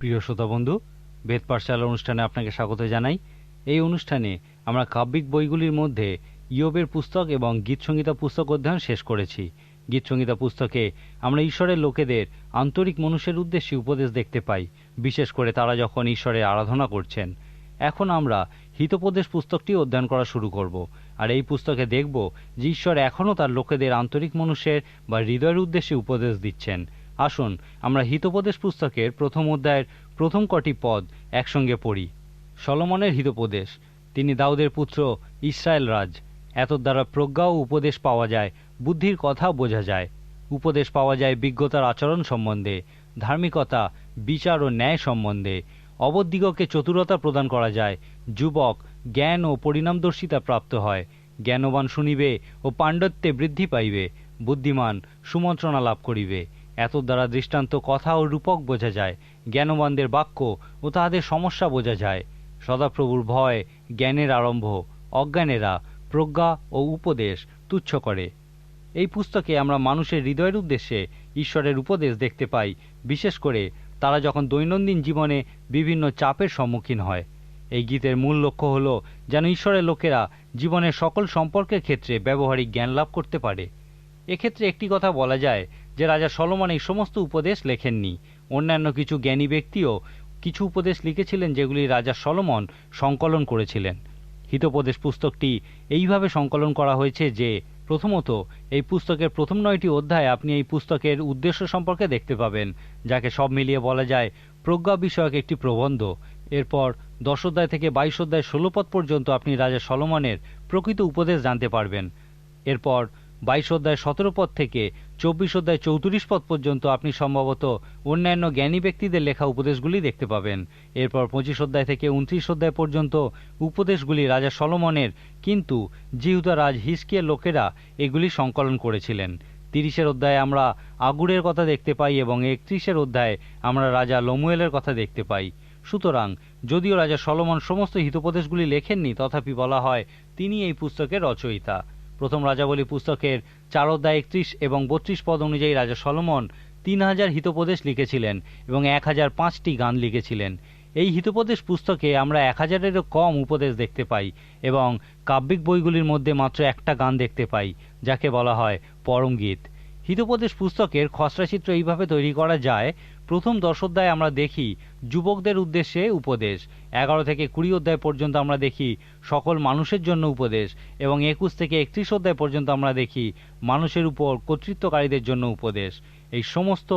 প্রিয় শ্রোতা বন্ধু, বেদ পাঠশালা অনুষ্ঠানে আপনাকে স্বাগত জানাই। এই অনুষ্ঠানে আমরা কাব্যিক বইগুলির মধ্যে ইয়বের পুস্তক এবং গীতসংগীতা পুস্তক অধ্যয়ন শেষ করেছি। গীতসংগীতা পুস্তকে আমরা ঈশ্বরের লোকেদের আন্তরিক মনুষ্যের উদ্দেশ্যে উপদেশ দেখতে পাই, বিশেষ করে তারা যখন ঈশ্বরের আরাধনা করছেন। এখন আমরা হিতোপদেশ পুস্তকটি অধ্যয়ন করা শুরু করব, আর এই পুস্তকে দেখব যে ঈশ্বর এখনও তার লোকেদের আন্তরিক মনুষ্যের বা হৃদয়ের উদ্দেশ্যে উপদেশ দিচ্ছেন। আসুন, আমরা হিতোপদেশ পুস্তকের প্রথম অধ্যায়ের প্রথম কটি পদ একসঙ্গে পড়ি। সলমনের হিতোপদেশ, তিনি দাউদের পুত্র ইসরায়েল রাজ এত দ্বারা প্রজ্ঞা ও উপদেশ পাওয়া যায়, বুদ্ধির কথা বোঝা যায়। উপদেশ পাওয়া যায় বিজ্ঞতার আচরণ সম্বন্ধে, ধার্মিকতা, বিচার ও ন্যায় সম্বন্ধে। অবদ্দিগকে চতুরতা প্রদান করা যায়, যুবক, জ্ঞান ও পরিণামদর্শিতা প্রাপ্ত হয়। জ্ঞানবান শুনিবে ও পাণ্ডত্যে বৃদ্ধি পাইবে, বুদ্ধিমান সুমন্ত্রণা লাভ করিবে। এত দ্বারা দৃষ্টান্ত কথা ও রূপক বোঝা যায়, জ্ঞানবানদের বাক্য ও তাহাদের সমস্যা বোঝা যায়। সদাপ্রভুর ভয় জ্ঞানের আরম্ভ, অজ্ঞানেরা প্রজ্ঞা ও উপদেশ তুচ্ছ করে। এই পুস্তকে আমরা মানুষের হৃদয়ের উদ্দেশ্যে ঈশ্বরের উপদেশ দেখতে পাই, বিশেষ করে তারা যখন দৈনন্দিন জীবনে বিভিন্ন চাপের সম্মুখীন হয়। এই গীতের মূল লক্ষ্য হল যেন ঈশ্বরের লোকেরা জীবনের সকল সম্পর্কের ক্ষেত্রে ব্যবহারিক জ্ঞান লাভ করতে পারে। এক্ষেত্রে একটি কথা বলা যায় যে রাজা সলমন এই সমস্ত উপদেশ লেখেননি। অন্যান্য কিছু জ্ঞানী ব্যক্তিও কিছু উপদেশ লিখেছিলেন যেগুলি রাজা সলমন সংকলন করেছিলেন। হিতোপদেশ পুস্তকটি এইভাবে সংকলন করা হয়েছে যে, প্রথমত, এই পুস্তকের প্রথম নয়টি অধ্যায় আপনি এই পুস্তকের উদ্দেশ্য সম্পর্কে দেখতে পাবেন, যাকে সব মিলিয়ে বলা যায় প্রজ্ঞা বিষয়ক একটি প্রবন্ধ। এরপর দশ অধ্যায় থেকে বাইশ অধ্যায় ষোলো পদ পর্যন্ত আপনি রাজা সলমনের প্রকৃত উপদেশ জানতে পারবেন। এরপর বাইশ অধ্যায় সতেরো পদ থেকে চব্বিশ অধ্যায় চৌত্রিশ পদ পর্যন্ত আপনি সম্ভবত অন্যান্য জ্ঞানী ব্যক্তিদের লেখা উপদেশগুলি দেখতে পাবেন। এরপর পঁচিশ অধ্যায় থেকে উনত্রিশ অধ্যায় পর্যন্ত উপদেশগুলি রাজা সলমনের, কিন্তু জিহুদা রাজ হিসকিয়ের লোকেরা এগুলি সংকলন করেছিলেন। তিরিশের অধ্যায়ে আমরা আগুরের কথা দেখতে পাই এবং একত্রিশের অধ্যায়ে আমরা রাজা লমুয়েলের কথা দেখতে পাই। সুতরাং যদিও রাজা সলমন সমস্ত হিতোপদেশগুলি লেখেননি, তথাপি বলা হয় তিনি এই পুস্তকের রচয়িতা। প্রথম রাজাবলী পুস্তকের চার অধ্যায় একত্রিশ এবং বত্রিশ পদ অনুযায়ী রাজা সলমন তিন হাজার হিতোপদেশ লিখেছিলেন এবং এক হাজার পাঁচটি গান লিখেছিলেন। এই হিতোপদেশ পুস্তকে আমরা এক হাজারেরও কম উপদেশ দেখতে পাই এবং কাব্যিক বইগুলির মধ্যে মাত্র একটা গান দেখতে পাই, যাকে বলা হয় পরমগীত। হিতোপদেশ পুস্তকের খসড়া চিত্র এইভাবে তৈরি করা যায় প্রথম দশ অধ্যায় আমরা দেখি যুবকদের উদ্দেশ্যে উপদেশ। এগারো থেকে কুড়ি অধ্যায় পর্যন্ত আমরা দেখি সকল মানুষের জন্য উপদেশ এবং একুশ থেকে একত্রিশ অধ্যায় পর্যন্ত আমরা দেখি মানুষের উপর কর্তৃত্বকারীদের জন্য উপদেশ। এই সমস্ত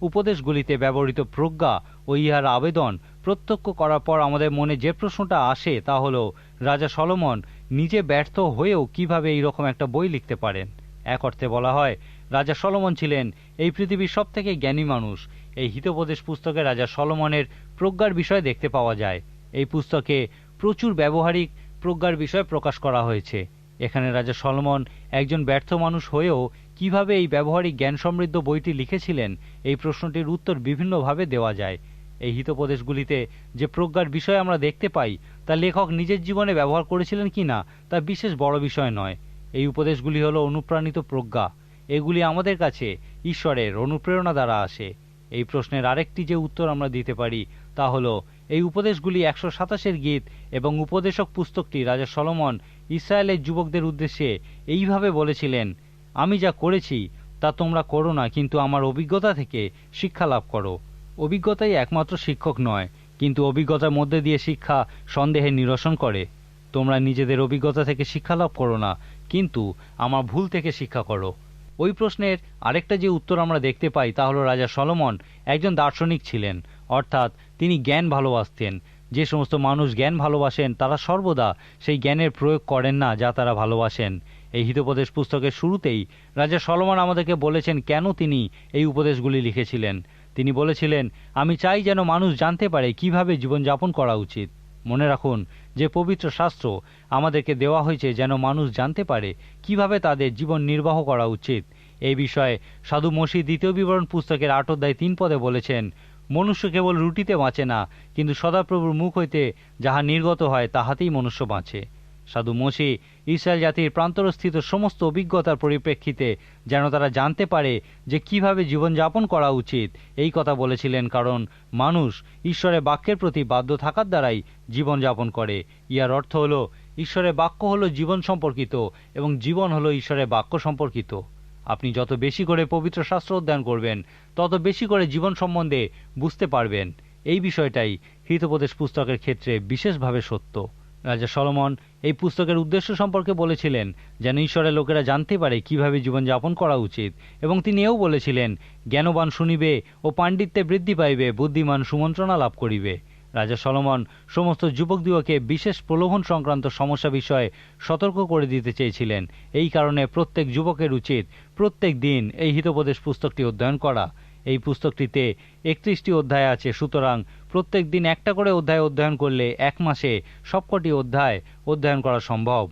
উপদেশগুলিতে ব্যবহৃত প্রজ্ঞা ও ইহার আবেদন প্রত্যক্ষ করার পর আমাদের মনে যে প্রশ্নটা আসে তা হলো, রাজা সলমন নিজে ব্যর্থ হয়েও কীভাবে এইরকম একটা বই লিখতে পারেন? এক অর্থে বলা হয়, রাজা সলমন ছিলেন এই পৃথিবীর সব থেকে জ্ঞানী মানুষ। এই হিতোপদেশ পুস্তকে রাজা সলমনের প্রজ্ঞার বিষয় দেখতে পাওয়া যায়। এই পুস্তকে প্রচুর ব্যবহারিক প্রজ্ঞার বিষয় প্রকাশ করা হয়েছে। এখানে রাজা সলমন একজন ব্যর্থ মানুষ হয়েও কীভাবে এই ব্যবহারিক জ্ঞান সমৃদ্ধ বইটি লিখেছিলেন, এই প্রশ্নটির উত্তর বিভিন্নভাবে দেওয়া যায়। এই হিতোপদেশগুলিতে যে প্রজ্ঞার বিষয় আমরা দেখতে পাই, তা লেখক নিজের জীবনে ব্যবহার করেছিলেন কি না, তা বিশেষ বড় বিষয় নয়। এই উপদেশগুলি হলো অনুপ্রাণিত প্রজ্ঞা। এগুলি আমাদের কাছে ঈশ্বরের অনুপ্রেরণা দ্বারা আসে। এই প্রশ্নের আরেকটি যে উত্তর আমরা দিতে পারি তা হলো, এই উপদেশগুলি একশো সাতাশের গীত এবং উপদেশক পুস্তকটি রাজা সলমন ইসরায়েলের যুবকদের উদ্দেশ্যে এইভাবে বলেছিলেন, আমি যা করেছি তা তোমরা করো না, কিন্তু আমার অভিজ্ঞতা থেকে শিক্ষা লাভ করো। অভিজ্ঞতাই একমাত্র শিক্ষক নয়, কিন্তু অভিজ্ঞতার মধ্যে দিয়ে শিক্ষা সন্দেহের নিরসন করে। তোমরা নিজেদের অভিজ্ঞতা থেকে শিক্ষা লাভ করো না, কিন্তু আমার ভুল থেকে শিক্ষা করো। ওই প্রশ্নের আরেকটা যে উত্তর আমরা দেখতে পাই তা হলো রাজা সলমন একজন দার্শনিক ছিলেন। অর্থাৎ তিনি জ্ঞান ভালোবাসতেন। যে সমস্ত মানুষ জ্ঞান ভালোবাসেন, তারা সর্বদা সেই জ্ঞানের প্রয়োগ করেন না যা তারা ভালোবাসেন। এই হিতোপদেশ পুস্তকের শুরুতেই রাজা সলমন আমাদেরকে বলেছেন কেন তিনি এই উপদেশগুলি লিখেছিলেন। তিনি বলেছিলেন, আমি চাই যেন মানুষ জানতে পারে কীভাবে জীবনযাপন করা উচিত। মনে রাখুন যে পবিত্র শাস্ত্র আমাদেরকে দেওয়া হয়েছে যেন মানুষ জানতে পারে কীভাবে তাদের জীবন নির্বাহ করা উচিত। এই বিষয়ে সাধু মসি দ্বিতীয় বিবরণ পুস্তকের আট অধ্যায় তিন পদে বলেছেন, মনুষ্য কেবল রুটিতে বাঁচে না, কিন্তু সদাপ্রভুর মুখ হইতে যাহা নির্গত হয় তাহাতেই মনুষ্য বাঁচে। সাধু মোশি ইসরায়েল জাতির প্রান্তরস্থিত সমস্ত অভিজ্ঞতার পরিপ্রেক্ষিতে যেন তারা জানতে পারে যে কীভাবে জীবনযাপন করা উচিত। এই কথা বলেছিলেন কারণ মানুষ ঈশ্বরের বাক্যের প্রতি বাধ্য থাকার দ্বারাই জীবনযাপন করে। ইয়ার অর্থ হলো, ঈশ্বরের বাক্য হলো জীবন সম্পর্কিত এবং জীবন হলো ঈশ্বরের বাক্য সম্পর্কিত। আপনি যত বেশি করে পবিত্র শাস্ত্র অধ্যয়ন করবেন, তত বেশি করে জীবন সম্বন্ধে বুঝতে পারবেন। এই বিষয়টাই হিতোপদেশ পুস্তকের ক্ষেত্রে বিশেষভাবে সত্য। রাজা সলমন এই পুস্তকের উদ্দেশ্য সম্পর্কে বলেছিলেন যেন ঈশ্বরের লোকেরা জানতে পারে কীভাবে জীবনযাপন করা উচিত। এবং তিনি এও বলেছিলেন, জ্ঞানবান শুনিবে ও পাণ্ডিত্যে বৃদ্ধি পাইবে, বুদ্ধিমান সুমন্ত্রণা লাভ করিবে। রাজা সলমন সমস্ত যুবক যুবকদিগকে বিশেষ প্রলোভন সংক্রান্ত সমস্যা বিষয়ে সতর্ক করে দিতে চেয়েছিলেন। এই কারণে প্রত্যেক যুবকের উচিত প্রত্যেক দিন এই হিতোপদেশ পুস্তকটি অধ্যয়ন করা। এই পুস্তকটিতে একত্রিশটি অধ্যায় আছে, সুতরাং প্রত্যেক দিন একটা করে অধ্যায় অধ্যয়ন করলে এক মাসে সবকটি অধ্যায় অধ্যয়ন করা সম্ভব।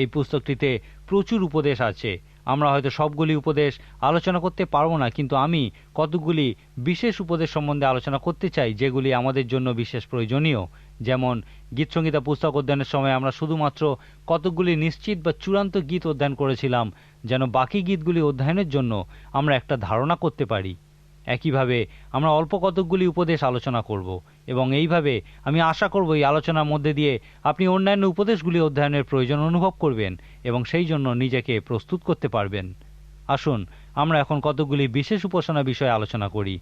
এই পুস্তকটিতে প্রচুর উপদেশ আছে। আমরা হয়তো সবগুলি উপদেশ আলোচনা করতে পারব না, কিন্তু আমি কতগুলি বিশেষ উপদেশ সম্বন্ধে আলোচনা করতে চাই, যেগুলি আমাদের জন্য বিশেষ প্রয়োজনীয়? যেমন গীতসংগীতা পুস্তক অধ্যয়নের সময় আমরা শুধুমাত্র কতকগুলি নিশ্চিত বা চূড়ান্ত গীত অধ্যয়ন করেছিলাম, যেন বাকি গীতগুলি অধ্যয়নের জন্য আমরা একটা ধারণা করতে পারি। একইভাবে আমরা অল্প কতকগুলি উপদেশ আলোচনা করব এবং এইভাবে আমি আশা করব এই আলোচনার মধ্যে দিয়ে আপনি অন্যান্য উপদেশগুলি অধ্যয়নের প্রয়োজন অনুভব করবেন এবং সেই জন্য নিজেকে প্রস্তুত করতে পারবেন। আসুন, আমরা এখন কতকগুলি বিশেষ উপাসনা বিষয়ে আলোচনা করি।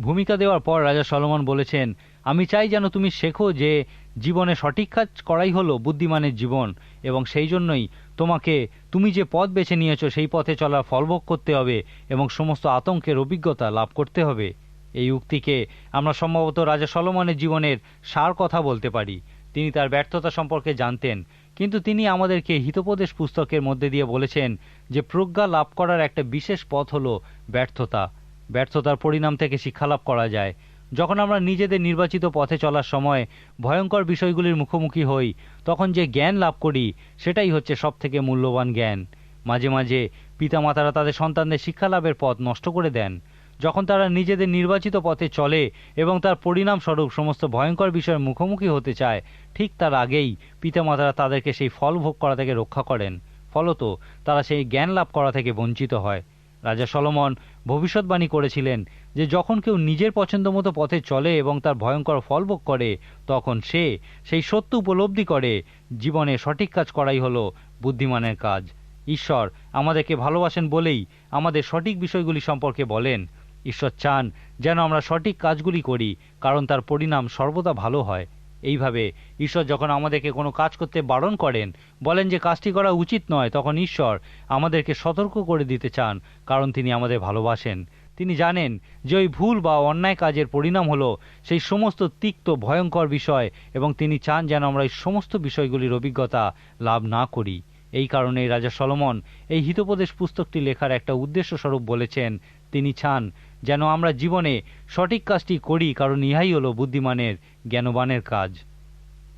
ভূমিকা দেওয়ার পর রাজা সলমন বলেছেন, আমি চাই যেন তুমি শেখো যে জীবনে সঠিক কাজ করাই হলো বুদ্ধিমানের জীবন এবং সেই জন্যই তোমাকে, তুমি যে পথ বেছে নিয়েছো সেই পথে চলার ফলভোগ করতে হবে এবং সমস্ত আতঙ্কের অভিজ্ঞতা লাভ করতে হবে। এই উক্তিকে আমরা সম্ভবত রাজা সলমনের জীবনের সার কথা বলতে পারি। তিনি তার ব্যর্থতা সম্পর্কে জানতেন, কিন্তু তিনি আমাদেরকে হিতোপদেশ পুস্তকের মধ্যে দিয়ে বলেছেন যে প্রজ্ঞা লাভ করার একটা বিশেষ পথ হলো ব্যর্থতা। ব্যর্থতার পরিণাম থেকে শিক্ষালাভ করা যায়। যখন আমরা নিজেদের নির্বাচিত পথে চলার সময় ভয়ঙ্কর বিষয়গুলির মুখোমুখি হই, তখন যে জ্ঞান লাভ করি, সেটাই হচ্ছে সব থেকে মূল্যবান জ্ঞান। মাঝে মাঝে পিতামাতারা তাদের সন্তানদের শিক্ষা লাভের পথ নষ্ট করে দেন। যখন তারা নিজেদের নির্বাচিত পথে চলে এবং তার পরিণামস্বরূপ সমস্ত ভয়ঙ্কর বিষয়ের মুখোমুখি হতে চায়, ঠিক তার আগেই পিতামাতারা তাদেরকে সেই ফল ভোগ করা থেকে রক্ষা করেন। ফলত তারা সেই জ্ঞান লাভ করা থেকে বঞ্চিত হয়। রাজা সলমন ভবিষ্যৎবাণী করেছিলেন যে যখন কেউ নিজের পছন্দ মতো পথে চলে এবং তার ভয়ঙ্কর ফলভোগ করে, তখন সে সেই সত্য উপলব্ধি করে। জীবনে সঠিক কাজ করাই হলো বুদ্ধিমানের কাজ। ঈশ্বর আমাদেরকে ভালোবাসেন বলেই আমাদের সঠিক বিষয়গুলি সম্পর্কে বলেন। ঈশ্বর চান যেন আমরা সঠিক কাজগুলি করি, কারণ তার পরিণাম সর্বদা ভালো হয়। এইভাবে। ঈশ্বর যখন আমাদেরকে কোনো কাজ করতে বারণ করেন, বলেন যে কাজটি করা উচিত নয়, তখন ঈশ্বর আমাদেরকে সতর্ক করে দিতে চান, কারণ তিনি আমাদের ভালোবাসেন। তিনি জানেন যে ওই ভুল বা অন্যায় কাজের পরিণাম হলো সেই সমস্ত তিক্ত, ভয়ঙ্কর বিষয় এবং তিনি চান যেন আমরা এই সমস্ত বিষয়গুলির অভিজ্ঞতা লাভ না করি। এই কারণেই রাজা সলমন এই হিতোপদেশ পুস্তকটি লেখার একটা উদ্দেশ্য স্বরূপ বলেছেন। তিনি চান, যেন আমরা জীবনে সঠিক কাজটি করি, কারণ ইহাই হলো বুদ্ধিমানের, জ্ঞানবানের কাজ।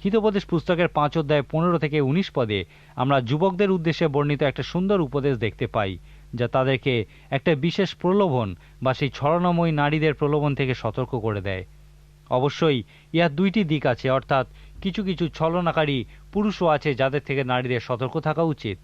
হিতোপদেশ পুস্তকের পাঁচ অধ্যায় পনেরো থেকে উনিশ পদে আমরা যুবকদের উদ্দেশ্যে বর্ণিত একটা সুন্দর উপদেশ দেখতে পাই, যা তাদেরকে একটা বিশেষ প্রলোভন বা সেই ছড়ানোময়ী নারীদের প্রলোভন থেকে সতর্ক করে দেয়। অবশ্যই ইহার দুইটি দিক আছে, অর্থাৎ কিছু কিছু ছলনাকারী পুরুষও আছে যাদের থেকে নারীদের সতর্ক থাকা উচিত।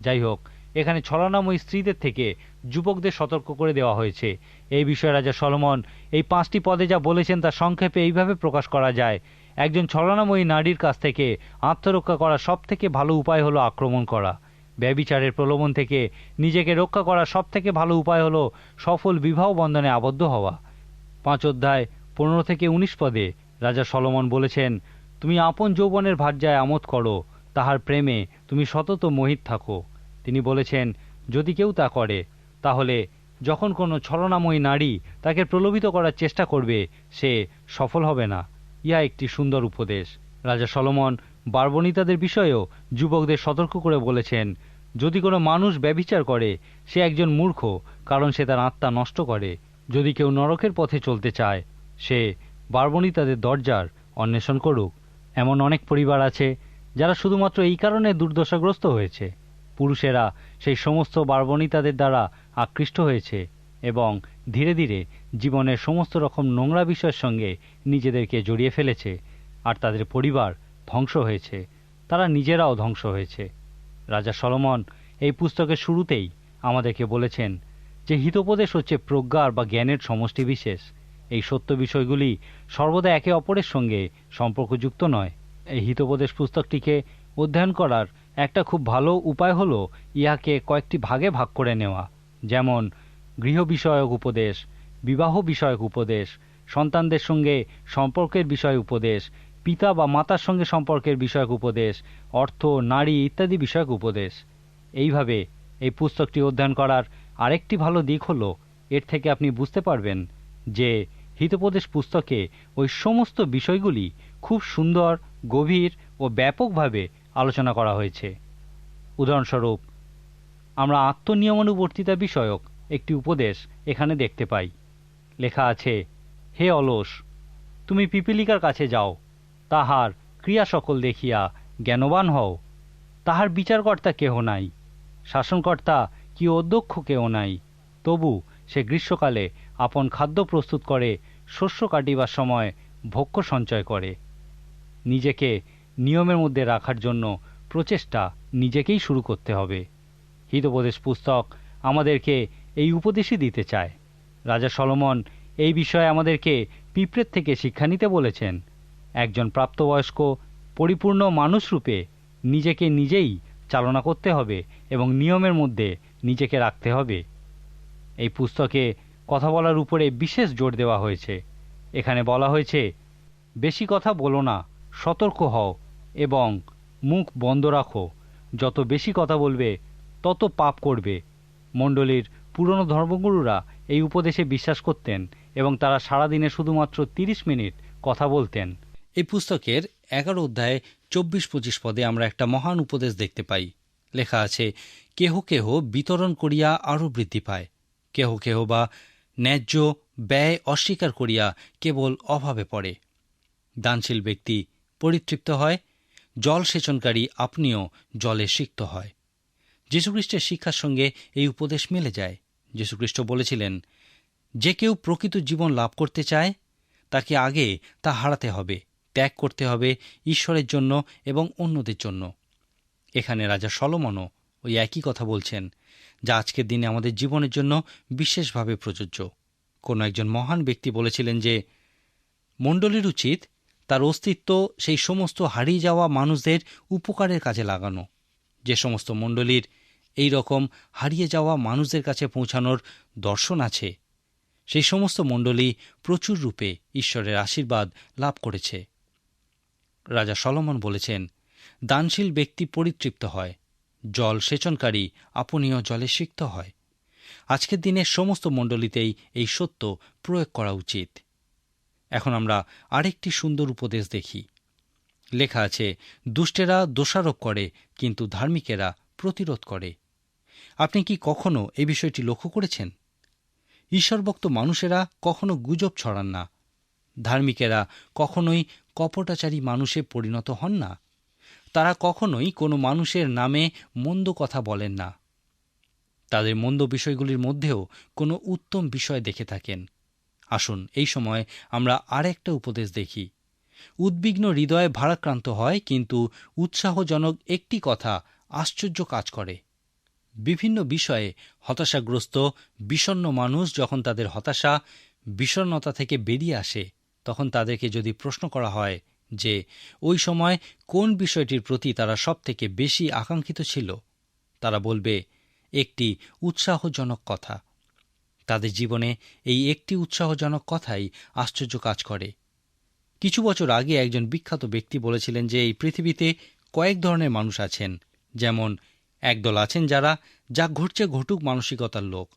যাই হোক, এখানে ছলনাময়ী স্ত্রীদের থেকে যুবকদের সতর্ক করে দেওয়া হয়েছে। এই বিষয়ে রাজা সলমন এই পাঁচটি পদে যা বলেছেন তা সংক্ষেপে এইভাবে প্রকাশ করা যায়। একজন ছলনাময়ী নারীর কাছ থেকে আত্মরক্ষা করার সব থেকে ভালো উপায় হলো আক্রমণ করা। ব্যবিচারের প্রলোভন থেকে নিজেকে রক্ষা করার সব থেকে ভালো উপায় হলো সফল বিবাহ বন্ধনে আবদ্ধ হওয়া। পাঁচ অধ্যায় পনেরো থেকে উনিশ পদে রাজা সলমন বলেছেন তুমি আপন যৌবনের ভার্যায় আমোদ করো, তাহার প্রেমে তুমি সতত মোহিত থাকো। তিনি বলেছেন, যদি কেউ তা করে, তাহলে যখন কোনো ছলনাময়ী নারী তাকে প্রলোভিত করার চেষ্টা করবে, সে সফল হবে না। ইহা একটি সুন্দর উপদেশ। রাজা সলমন বার্বণিতাদের বিষয়েও যুবকদের সতর্ক করে বলেছেন, যদি কোনো মানুষ ব্যবিচার করে, সে একজন মূর্খ, কারণ সে তার আত্মা নষ্ট করে। যদি কেউ নরকের পথে চলতে চায়, সে বার্বণিতাদের দরজার অন্বেষণ করুক। এমন অনেক পরিবার আছে যারা শুধুমাত্র এই কারণে দুর্দশাগ্রস্ত হয়েছে। পুরুষেরা সেই সমস্ত বার্বণিতাদের দ্বারা আকৃষ্ট হয়েছে এবং ধীরে ধীরে জীবনের সমস্ত রকম নোংরা বিষয়ের সঙ্গে নিজেদেরকে জড়িয়ে ফেলেছে আর তাদের পরিবার ধ্বংস হয়েছে। তারা নিজেরাও ধ্বংস হয়েছে। রাজা সলমন এই পুস্তকের শুরুতেই আমাদেরকে বলেছেন যে হিতোপদেশ হচ্ছে প্রজ্ঞার বা জ্ঞানের সমষ্টি বিশেষ। এই সত্য বিষয়গুলি সর্বদা একে অপরের সঙ্গে সম্পর্কযুক্ত নয়। এই হিতোপদেশ পুস্তকটিকে অধ্যয়ন করার একটা খুব ভালো উপায় হলো ইহাকে কয়েকটি ভাগে ভাগ করে নেওয়া। যেমন গৃহ বিষয়ক উপদেশ বিবাহ বিষয়ক উপদেশ, সন্তানদের সঙ্গে সম্পর্কের বিষয় উপদেশ, পিতা বা মাতার সঙ্গে সম্পর্কের বিষয়ক উপদেশ, অর্থ, নারী ইত্যাদি বিষয়ক উপদেশ। এইভাবে এই পুস্তকটি অধ্যয়ন করার আরেকটি ভালো দিক হলো, এর থেকে আপনি বুঝতে পারবেন যে হিতোপদেশ পুস্তকে ওই সমস্ত বিষয়গুলি খুব সুন্দর, গভীর ও ব্যাপকভাবে আলোচনা করা হয়েছে। উদাহরণস্বরূপ, আমরা আত্মনিয়মানুবর্তিতা বিষয়ক একটি উপদেশ এখানে দেখতে পাই। লেখা আছে, হে অলস, তুমি পিপিলিকার কাছে যাও। তাহার ক্রিয়া সকল দেখিয়া জ্ঞানবান হও। তাহার বিচারকর্তা কেহ নাই। শাসনকর্তা কি অধ্যক্ষ কেহ নাই। তবু সে গ্রীষ্মকালে আপন খাদ্য প্রস্তুত করে শস্য কাটিবার সময় ভক্ষ্য সঞ্চয় করে। নিজেকে নিয়মের মধ্যে রাখার জন্য প্রচেষ্টা নিজেকেই শুরু করতে হবে। হিতোপদেশ পুস্তক আমাদেরকে এই উপদেশই দিতে চায়। রাজা সলমন এই বিষয়ে আমাদেরকে পিঁপড়ের থেকে শিক্ষা নিতে বলেছেন। একজন প্রাপ্তবয়স্ক, পরিপূর্ণ মানুষরূপে নিজেকে নিজেই চালনা করতে হবে এবং নিয়মের মধ্যে নিজেকে রাখতে হবে। এই পুস্তকে কথা বলার উপরে বিশেষ জোর দেওয়া হয়েছে। এখানে বলা হয়েছে, বেশি কথা বলো না, সতর্ক হও এবং মুখ বন্ধ রাখো। যত বেশি কথা বলবে, তত পাপ করবে। মণ্ডলীর পুরনো ধর্মগুরুরা এই উপদেশে বিশ্বাস করতেন এবং তারা সারাদিনে শুধুমাত্র তিরিশ মিনিট কথা বলতেন। এই পুস্তকের এগারো অধ্যায়ে চব্বিশ পঁচিশ পদে আমরা একটা মহান উপদেশ দেখতে পাই। লেখা আছে, কেহ কেহ বিতরণ করিয়া আরও বৃদ্ধি পায়। কেহ কেহ বা ন্যায্য ব্যয় অস্বীকার করিয়া কেবল অভাবে পড়ে। দানশীল ব্যক্তি পরিতৃপ্ত হয়, জল সেচনকারী আপনিও জলে সিক্ত হয়। যীশুখ্রিস্টের শিক্ষার সঙ্গে এই উপদেশ মেলে যায়। যীশুখ্রিস্ট বলেছিলেন, যে কেউ প্রকৃত জীবন লাভ করতে চায়, তাকে আগে তা হারাতে হবে, ত্যাগ করতে হবে ঈশ্বরের জন্য এবং অন্যদের জন্য। এখানে রাজা সলমনও ওই একই কথা বলছেন। যা আজকের দিনে আমাদের জীবনের জন্য বিশেষভাবে প্রযোজ্য। কোনো একজন মহান ব্যক্তি বলেছিলেন যে, মণ্ডলীর উচিত তার অস্তিত্ব সেই সমস্ত হারিয়ে যাওয়া মানুষদের উপকারের কাজে লাগানো। যে সমস্ত মণ্ডলীর এই রকম হারিয়ে যাওয়া মানুষদের কাছে পৌঁছানোর দর্শন আছে, সেই সমস্ত মণ্ডলী প্রচুর রূপে ঈশ্বরের আশীর্বাদ লাভ করেছে। রাজা সলমন বলেছেন, দানশীল ব্যক্তি পরিতৃপ্ত হয় জল সেচনকারী আপনীয় জলে সিক্ত হয়। আজকের দিনের সমস্ত মণ্ডলীতেই এই সত্য প্রয়োগ করা উচিত। এখন আমরা আরেকটি সুন্দর উপদেশ দেখি। লেখা আছে, দুষ্টেরা দোষারোপ করে, কিন্তু ধার্মিকেরা প্রতিরোধ করে। আপনি কি কখনো এই বিষয়টি লক্ষ্য করেছেন? ঈশ্বরভক্ত মানুষেরা কখনো গুজব ছড়ান না। ধার্মিকেরা কখনোই কপটাচারী মানুষে পরিণত হন না। তারা কখনোই কোনো মানুষের নামে মন্দ কথা বলেন না। তাদের মন্দ বিষয়গুলির মধ্যেও কোনো উত্তম বিষয় দেখে থাকেন। আসুন, এই সময় আমরা আরেকটা উপদেশ দেখি। উদ্বিগ্ন হৃদয়ে ভারাক্রান্ত হয়, কিন্তু উৎসাহজনক একটি কথা আশ্চর্য কাজ করে। বিভিন্ন বিষয়ে হতাশাগ্রস্ত বিষণ্ন মানুষ যখন তাদের হতাশা বিষণ্নতা থেকে বেরিয়ে আসে, তখন তাদেরকে যদি প্রশ্ন করা হয় যে ওই সময় কোন বিষয়টির প্রতি তারা সবথেকে বেশি আকাঙ্ক্ষিত ছিল? তারা বলবে, একটি উৎসাহজনক কথা। তাদের জীবনে এই একটি উৎসাহজনক কথাই আশ্চর্য কাজ করে। কিছু বছর আগে একজন বিখ্যাত ব্যক্তি বলেছিলেন যে এই পৃথিবীতে কয়েক ধরনের মানুষ আছেন। যেমন, একদল আছেন যারা, যা ঘটছে ঘটুক মানসিকতার লোক।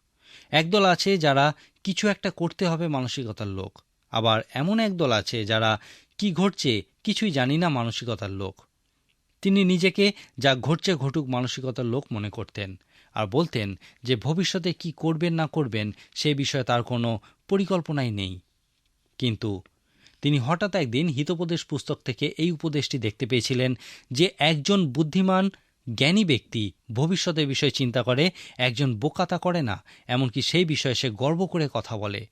একদল আছে যারা কিছু একটা করতে হবে মানসিকতার লোক। আবার এমন একদল আছে যারা কি ঘটছে কিছুই জানি না মানসিকতার লোক। তিনি নিজেকে যা ঘটছে ঘটুক মানসিকতার লোক মনে করতেন আর বলতেন যে ভবিষ্যতে কি করবেন না করবেন সে বিষয়ে তার কোনো পরিকল্পনাই নেই। কিন্তু তিনি হঠাৎ একদিন হিতোপদেশ পুস্তক থেকে এই উপদেশটি দেখতে পেয়েছিলেন যে একজন বুদ্ধিমান, জ্ঞানী ব্যক্তি ভবিষ্যতের বিষয়ে চিন্তা করে, একজন বোকাতা করে না, এমনকি সেই বিষয়ে সে গর্ব করে কথা বলে।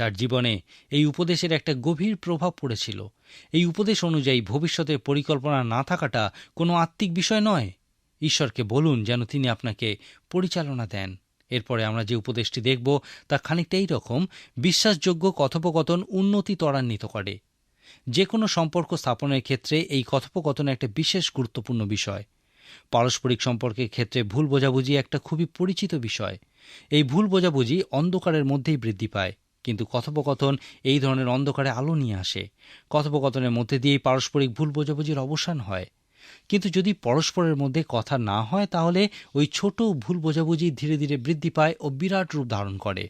তার জীবনে এই উপদেশের একটা গভীর প্রভাব পড়েছিল। এই উপদেশ অনুযায়ী ভবিষ্যতের পরিকল্পনা না থাকাটা কোনো আত্মিক বিষয় নয়। ঈশ্বরকে বলুন যেন তিনি আপনাকে পরিচালনা দেন। এরপরে আমরা যে উপদেশটি দেখব, তা খানিকটা এই রকম বিশ্বাসযোগ্য কথোপকথন উন্নতি ত্বরান্বিত করে। যে কোনো সম্পর্ক স্থাপনের ক্ষেত্রে এই কথোপকথন একটা বিশেষ গুরুত্বপূর্ণ বিষয়। পারস্পরিক সম্পর্কের ক্ষেত্রে ভুল বোঝাবুঝি একটা খুবই পরিচিত বিষয়। এই ভুল বোঝাবুঝি অন্ধকারের মধ্যেই বৃদ্ধি পায়। কিন্তু কথোপকথন এই ধরনের অন্ধকারে আলো নিয়ে আসে। কথোপকথনের মধ্যে দিয়েই পারস্পরিক ভুল বোঝাবুঝির অবসান হয়। কিন্তু যদি পরস্পরের মধ্যে কথা না হয়, তাহলে ওই ছোট ভুল বোঝাবুঝি ধীরে ধীরে বৃদ্ধি পায় ও বিরাট রূপ ধারণ করে।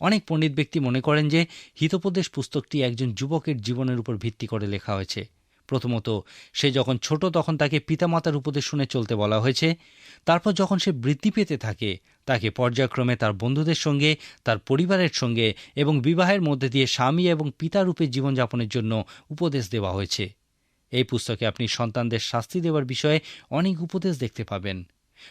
অনেক পণ্ডিত ব্যক্তি মনে করেন যে, হিতোপদেশ পুস্তকটি একজন যুবকের জীবনের উপর ভিত্তি করে লেখা হয়েছে। প্রথমত, সে যখন ছোট, তখন তাকে পিতামাতার উপদেশ শুনে চলতে বলা হয়েছে। তারপর যখন সে বৃদ্ধি পেতে থাকে, তাকে পর্যায়ক্রমে তার বন্ধুদের সঙ্গে, তার পরিবারের সঙ্গে এবং বিবাহের মধ্যে দিয়ে স্বামী এবং পিতারূপে জীবনযাপনের জন্য উপদেশ দেওয়া হয়েছে। এই পুস্তকে আপনি সন্তানদের শাস্তি দেওয়ার বিষয়ে অনেক উপদেশ দেখতে পাবেন।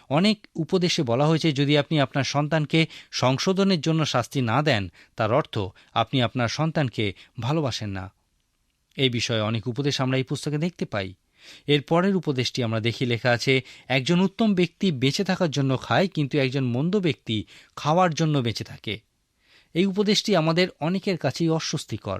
অনেক উপদেশে বলা হয়েছে, যদি আপনি আপনার সন্তানকে সংশোধনের জন্য শাস্তি না দেন, তার অর্থ আপনি আপনার সন্তানকে ভালোবাসেন না। এই বিষয়ে অনেক উপদেশ আমরা এই পুস্তকে দেখতে পাই। এর পরের উপদেশটি আমরা দেখি লেখা আছে, একজন উত্তম ব্যক্তি বেঁচে থাকার জন্য খায়, কিন্তু একজন মন্দ ব্যক্তি খাওয়ার জন্য বেঁচে থাকে। এই উপদেশটি আমাদের অনেকের কাছেই অস্বস্তিকর।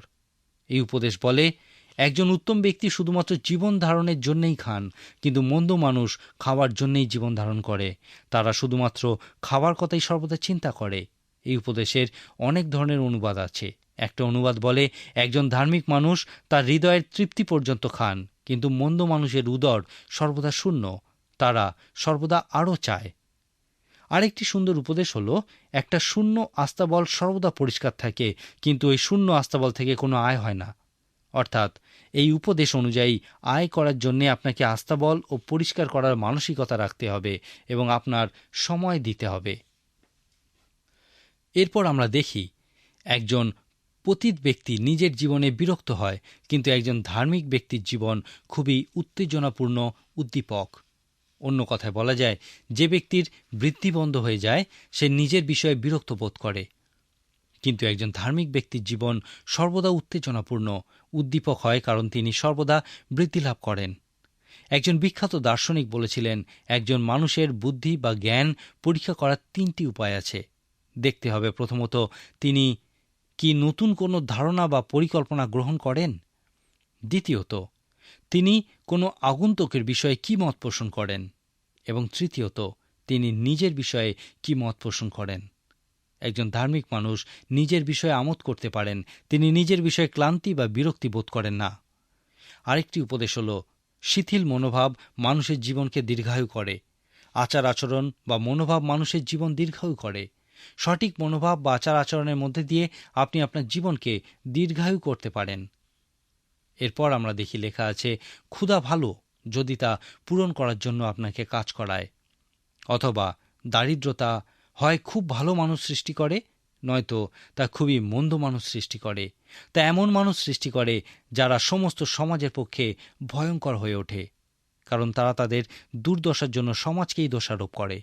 এই উপদেশ বলে, একজন উত্তম ব্যক্তি শুধুমাত্র জীবন ধারণের জন্যই খান, কিন্তু মন্দ মানুষ খাওয়ার জন্যই জীবন ধারণ করে। তারা শুধুমাত্র খাওয়ার কথাই সর্বদা চিন্তা করে। এই উপদেশের অনেক ধরনের অনুবাদ আছে। একটা অনুবাদ বলে, একজন ধার্মিক মানুষ তার হৃদয়ের তৃপ্তি পর্যন্ত খান। কিন্তু মন্দ মানুষের উদর সর্বদা শূন্য, তারা সর্বদা আরও চায়। আরেকটি সুন্দর উপদেশ হলো, একটা শূন্য আস্তাবল সর্বদা পরিষ্কার থাকে, কিন্তু এই শূন্য আস্তাবল থেকে কোনো আয় হয় না। অর্থাৎ, এই উপদেশ অনুযায়ী আয় করার জন্য আপনাকে আস্তাবল ও পরিষ্কার করার মানসিকতা রাখতে হবে এবং আপনার সময় দিতে হবে। এরপর আমরা দেখি, একজন পতিত ব্যক্তি নিজের জীবনে বিরক্ত হয়, কিন্তু একজন ধার্মিক ব্যক্তির জীবন খুবই উত্তেজনাপূর্ণ, উদ্দীপক। অন্য কথায় বলা যায়, যে ব্যক্তির বৃত্তি বন্ধ হয়ে যায়, সে নিজের বিষয়ে বিরক্ত বোধ করে। কিন্তু একজন ধার্মিক ব্যক্তির জীবন সর্বদা উত্তেজনাপূর্ণ, উদ্দীপক হয় কারণ তিনি সর্বদা বৃদ্ধি লাভ করেন। একজন বিখ্যাত দার্শনিক বলেছিলেন, একজন মানুষের বুদ্ধি বা জ্ঞান পরীক্ষা করার তিনটি উপায় আছে। দেখতে হবে প্রথমত, তিনি কি নতুন কোনো ধারণা বা পরিকল্পনা গ্রহণ করেন? দ্বিতীয়ত, তিনি কোনো আগন্তুকের বিষয়ে কি মত পোষণ করেন? এবং তৃতীয়ত, তিনি নিজের বিষয়ে কি মত পোষণ করেন? একজন ধার্মিক মানুষ নিজের বিষয়ে আমোদ করতে পারেন, তিনি নিজের বিষয়ে ক্লান্তি বা বিরক্তি বোধ করেন না। আরেকটি উপদেশ হল, শিথিল মনোভাব মানুষের জীবনকে দীর্ঘায়ু করে। আচার আচরণ বা মনোভাব মানুষের জীবন দীর্ঘায়ু করে। সঠিক মনোভাব বা আচার আচরণের মধ্যে দিয়ে আপনি আপনার জীবনকে দীর্ঘায়ু করতে পারেন। এরপর আমরা দেখি লেখা আছে, ক্ষুধা ভালো যদি তা পূরণ করার জন্য আপনাকে কাজ করায়। অথবা, দারিদ্রতা হয় খুব ভালো মানুষ সৃষ্টি করে, নয়তো তা খুবই মন্দ মানুষ সৃষ্টি করে। তা এমন মানুষ সৃষ্টি করে যারা সমস্ত সমাজের পক্ষে ভয়ঙ্কর হয়ে ওঠে, কারণ তারা তাদের দুর্দশার জন্য সমাজকেই দোষারোপ করে।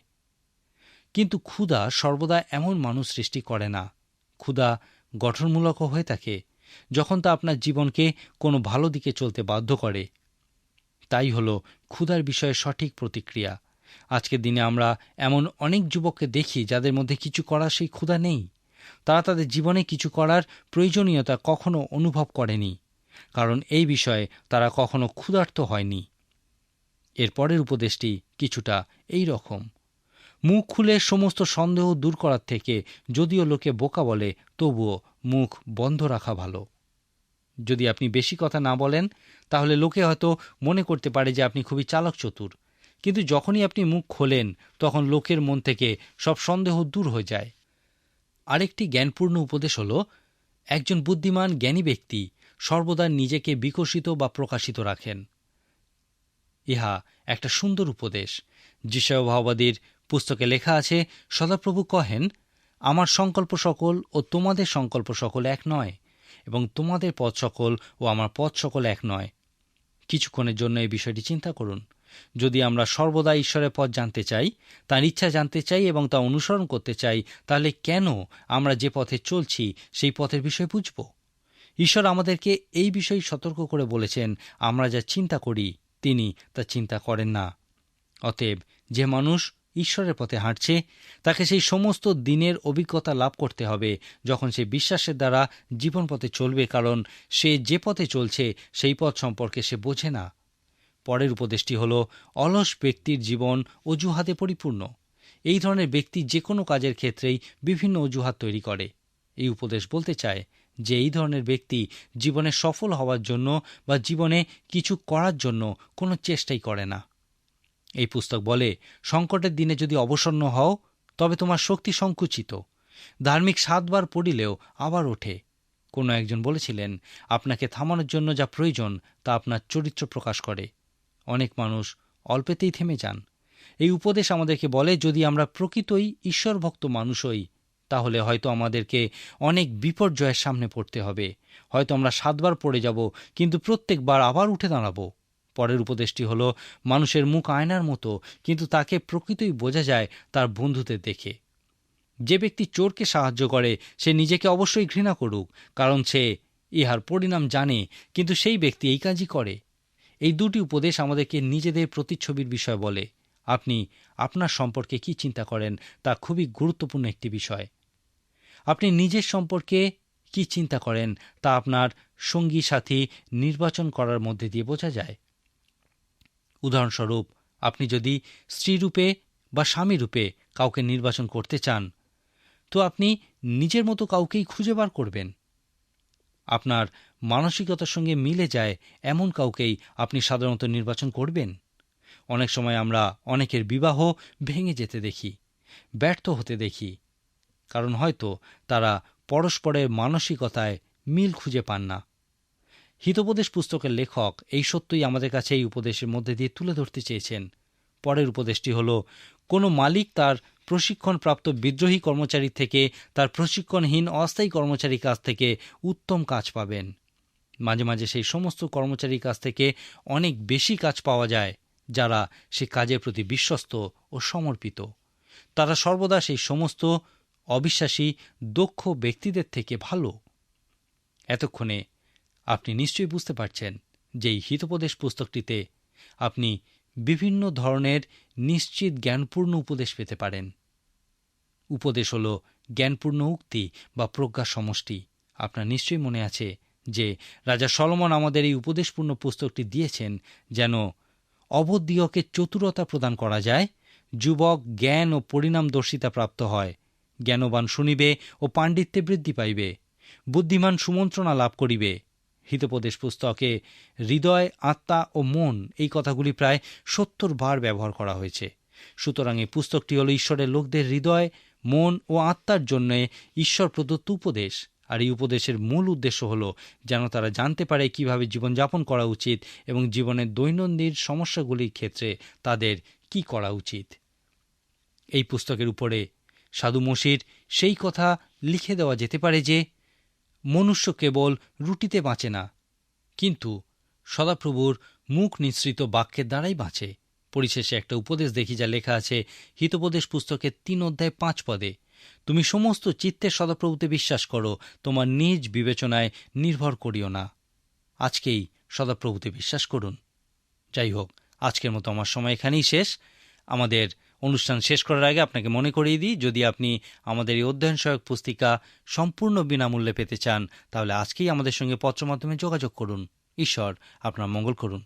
কিন্তু ক্ষুধা সর্বদা এমন মানুষ সৃষ্টি করে না। ক্ষুধা গঠনমূলকও হয়ে থাকে যখন তা আপনার জীবনকে কোনো ভালো দিকে চলতে বাধ্য করে। তাই হল ক্ষুধার বিষয়ে সঠিক প্রতিক্রিয়া। আজকের দিনে আমরা এমন অনেক যুবককে দেখি যাদের মধ্যে কিছু করার সেই ক্ষুধা নেই। তারা তাদের জীবনে কিছু করার প্রয়োজনীয়তা কখনো অনুভব করেনি, কারণ এই বিষয়ে তারা কখনো ক্ষুধার্ত হয়নি। এর পরের উপদেশটি কিছুটা এই রকম। মুখ খুলে সমস্ত সন্দেহ দূর করার থেকে যদিও লোকে বোকা বলে, তবুও মুখ বন্ধ রাখা ভালো। যদি আপনি বেশি কথা না বলেন, তাহলে লোকে হয়তো মনে করতে পারে যে আপনি খুবই চালক চতুর। কিন্তু যখনই আপনি মুখ খোলেন, তখন লোকের মন থেকে সব সন্দেহ দূর হয়ে যায়। আরেকটি জ্ঞানপূর্ণ উপদেশ হল, একজন বুদ্ধিমান জ্ঞানী ব্যক্তি সর্বদা নিজেকে বিকশিত বা প্রকাশিত রাখেন। ইহা একটা সুন্দর উপদেশ। যিশয় ভাওবাদীর পুস্তকে লেখা আছে, সদাপ্রভু কহেন, আমার সংকল্প সকল ও তোমাদের সংকল্প সকল এক নয়, এবং তোমাদের পথ সকল ও আমার পথ সকল এক নয়। কিছুক্ষণের জন্য এই বিষয়টি চিন্তা করুন। যদি আমরা সর্বদা ঈশ্বরের পথ জানতে চাই, তার ইচ্ছা জানতে চাই এবং তা অনুসরণ করতে চাই, তাহলে কেন আমরা যে পথে চলছি, সেই পথের বিষয় বুঝব? ঈশ্বর আমাদেরকে এই বিষয়ে সতর্ক করে বলেছেন, আমরা যা চিন্তা করি, তিনি তা চিন্তা করেন না। অতএব যে মানুষ ঈশ্বরের পথে হাঁটছে, তাকে সেই সমস্ত দিনের অভিজ্ঞতা লাভ করতে হবে, যখন সে বিশ্বাসের দ্বারা জীবন পথে চলবে, কারণ সে যে পথে চলছে, সেই পথ সম্পর্কে সে বোঝে না। পরের উপদেশটি হল, অলস ব্যক্তির জীবন অজুহাতে পরিপূর্ণ। এই ধরনের ব্যক্তি যে কোনো কাজের ক্ষেত্রেই বিভিন্ন অজুহাত তৈরি করে। এই উপদেশ বলতে চায় যে, এই ধরনের ব্যক্তি জীবনে সফল হওয়ার জন্য বা জীবনে কিছু করার জন্য কোনো চেষ্টাই করে না। এই পুস্তক বলে, সংকটের দিনে যদি অবসন্ন হও, তবে তোমার শক্তি সংকুচিত। ধার্মিক সাতবার পড়িলেও আবার ওঠে। কোনো একজন বলেছিলেন, আপনাকে থামানোর জন্য যা প্রয়োজন, তা আপনার চরিত্র প্রকাশ করে। অনেক মানুষ অল্পেতেই থেমে যান। এই উপদেশ আমাদেরকে বলে, যদি আমরা প্রকৃতই ঈশ্বরভক্ত মানুষ হই, তাহলে হয়তো আমাদেরকে অনেক বিপর্যয়ের সামনে পড়তে হবে। হয়তো আমরা সাতবার পড়ে যাব, কিন্তু প্রত্যেকবার আবার উঠে দাঁড়াবো। পরের উপদেশটি হল, মানুষের মুখ আয়নার মতো, কিন্তু তাকে প্রকৃতই বোঝা যায় তার বন্ধুদের দেখে। যে ব্যক্তি চোরকে সাহায্য করে, সে নিজেকে অবশ্যই ঘৃণা করুক, কারণ সে ইহার পরিণাম জানে, কিন্তু সেই ব্যক্তি এই কাজই করে। এই দুটি উপদেশ আমাদেরকে নিজেদের প্রতিচ্ছবির বিষয় বলে। আপনি আপনার সম্পর্কে কি চিন্তা করেন, তা খুবই গুরুত্বপূর্ণ একটি বিষয়। আপনি নিজের সম্পর্কে কি চিন্তা করেন, তা আপনার সঙ্গী সাথী নির্বাচন করার মধ্যে দিয়ে বোঝা যায়। উদাহরণস্বরূপ, আপনি যদি স্ত্রীরূপে বা স্বামীরূপে কাউকে নির্বাচন করতে চান, তো আপনি নিজের মতো কাউকেই খুঁজে বার করবেন। আপনার মানসিকতার সঙ্গে মিলে যায় এমন কাউকেই আপনি সাধারণত নির্বাচন করবেন। অনেক সময় আমরা অনেকের বিবাহ ভেঙে যেতে দেখি, ব্যর্থ হতে দেখি, কারণ হয়তো তারা পরস্পরের মানসিকতায় মিল খুঁজে পান না। হিতোপদেশ পুস্তকের লেখক এই সত্যই আমাদের কাছে এই উপদেশের মধ্যে দিয়ে তুলে ধরতে চেয়েছেন। পরের উপদেশটি হল, কোনো মালিক তার প্রশিক্ষণপ্রাপ্ত বিদ্রোহী কর্মচারী থেকে তার প্রশিক্ষণহীন অস্থায়ী কর্মচারীর কাছ থেকে উত্তম কাজ পাবেন। মাঝে মাঝে সেই সমস্ত কর্মচারীর কাছ থেকে অনেক বেশি কাজ পাওয়া যায়, যারা সে কাজের প্রতি বিশ্বস্ত ও সমর্পিত। তারা সর্বদা সেই সমস্ত অবিশ্বাসী, দক্ষ ব্যক্তিদের থেকে ভালো। এতক্ষণে আপনি নিশ্চয়ই বুঝতে পারছেন যে এই হিতোপদেশ পুস্তকটিতে আপনি বিভিন্ন ধরনের নিশ্চিত জ্ঞানপূর্ণ উপদেশ পেতে পারেন। উপদেশ হল জ্ঞানপূর্ণ উক্তি বা প্রজ্ঞা সমষ্টি। আপনার নিশ্চয়ই মনে আছে যে রাজা সলমন আমাদের এই উপদেশপূর্ণ পুস্তকটি দিয়েছেন যেন অবধিয়কে চতুরতা প্রদান করা যায়, যুবক জ্ঞান ও পরিণামদর্শিতা প্রাপ্ত হয়, জ্ঞানবান শুনিবে ও পাণ্ডিত্যে বৃদ্ধি পাইবে, বুদ্ধিমান সুমন্ত্রণা লাভ করিবে। হিতোপদেশ পুস্তকে হৃদয়, আত্মা ও মন এই কথাগুলি প্রায় সত্তর বার ব্যবহার করা হয়েছে। সুতরাং এই পুস্তকটি হল ঈশ্বরের লোকদের হৃদয়, মন ও আত্মার জন্য ঈশ্বর প্রদত্ত উপদেশ। আর এই উপদেশের মূল উদ্দেশ্য হল যেন তারা জানতে পারে কীভাবে জীবনযাপন করা উচিত এবং জীবনের দৈনন্দিন সমস্যাগুলির ক্ষেত্রে তাদের কি করা উচিত। এই পুস্তকের উপরে সাধু মসির সেই কথা লিখে দেওয়া যেতে পারে যে মনুষ্য কেবল রুটিতে বাঁচে না, কিন্তু সদাপ্রভুর মুখ নিঃসৃত বাক্যের দ্বারাই বাঁচে। পরিশেষে একটা উপদেশ দেখি যা লেখা আছে হিতোপদেশ পুস্তকের তিন অধ্যায় পাঁচ পদে। তুমি সমস্ত চিত্তের সদাপ্রভুতে বিশ্বাস করো, তোমার নিজ বিবেচনায় নির্ভর করিও না। আজকেই সদাপ্রভুতে বিশ্বাস করুন। যাই হোক, আজকের মতো আমার সময় এখানেই শেষ। আমাদের অনুষ্ঠান শেষ করার আগে আপনাকে মনে করিয়ে দিই, যদি আপনি আমাদের এই অধ্যয়ন সহায়ক পুস্তিকা সম্পূর্ণ বিনামূল্যে পেতে চান, তাহলে আজকেই আমাদের সঙ্গে পত্র মাধ্যমে যোগাযোগ করুন। ঈশ্বর আপনার মঙ্গল করুন।